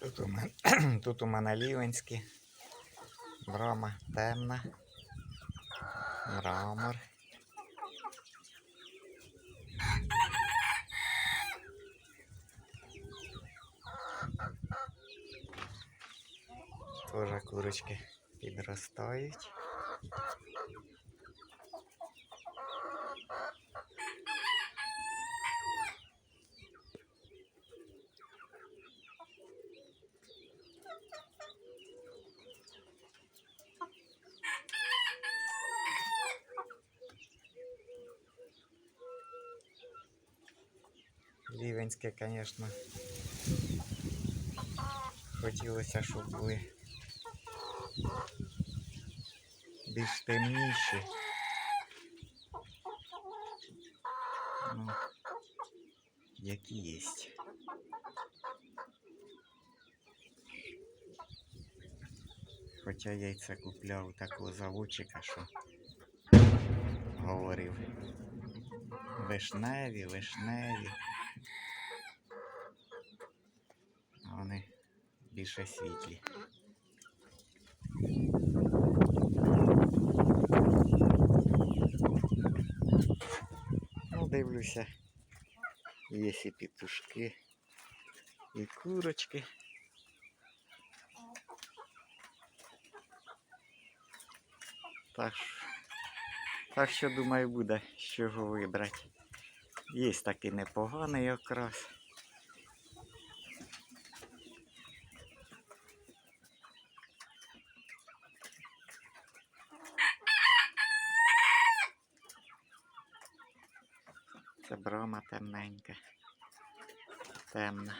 Тут у мене, тут у мене лівенські. Брама темна. Мрамор. Тоже курочки підростають. Лівенське, звісно. Хотілося, щоб були більш темніші. Ну, які є. Хоча яйця купляв у такого заводчика, що говорив. Вишневі, вишневі. А Вони більше світлі. Ну, дивлюся. Є і петушки, і курочки. Так так що думаю, буде з чого вибрати. Є такий непоганий окрас. Це брама темненька. Темна.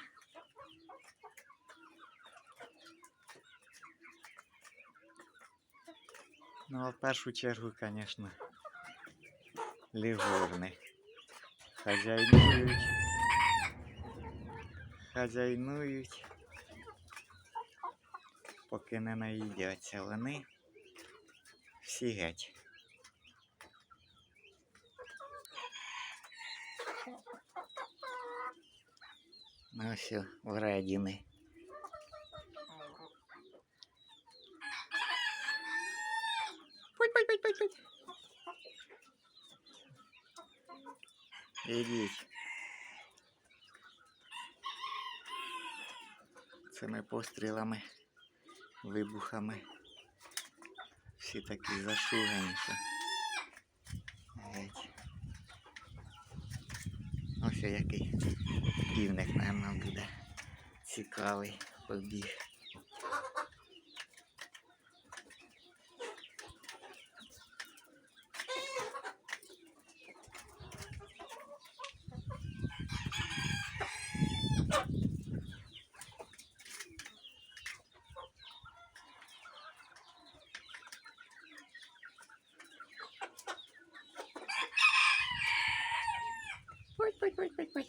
Ну, а в першу чергу, звісно, лігурни. Хазяйнують. Хазяйнують. Поки не наїдяться вони. Всі геть. Ну все, вредіни. Путь, путь, путь, путь, путь. Ідіть. Цими пострілами, вибухами. Всі такі зашугані, що. Геть. Ось який півник, мабуть, буде цікавий побіг. Ой, ой, ой, ой.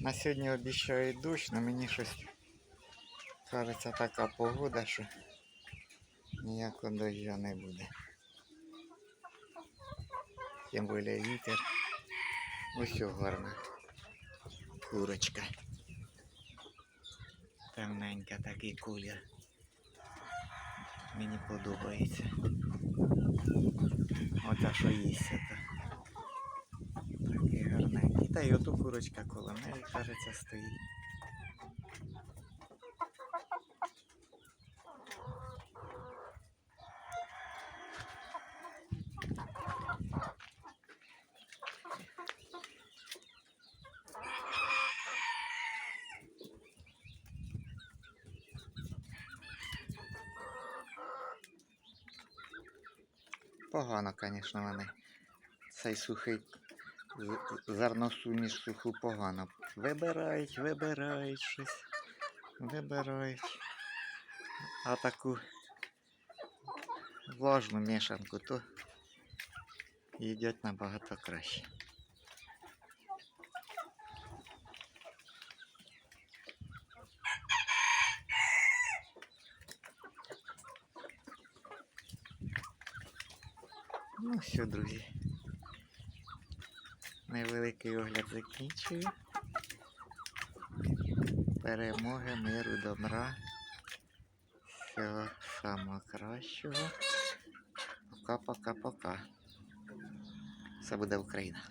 На сьогодні обіцяють дощ, але мені щось кажеться така погода, що ніякого дощу не буде. Тим більше вітер. Ось о, гарна курочка. Темненька такий колір. Мені подобається. Ота що їсть то. Такий гарненький. Та й оту курочка коло мене кажеться, стоїть. Погано, звісно, вони. Цей сухий зерносуміш суху погано. Вибирають, вибирають щось. Вибирають. А таку влажну мішанку, то їдять набагато краще. Ну все, друзі. Невеликий огляд закінчую. Перемоги, миру, добра. Всього самого кращого. Пока-пока-пока. Все буде Україна.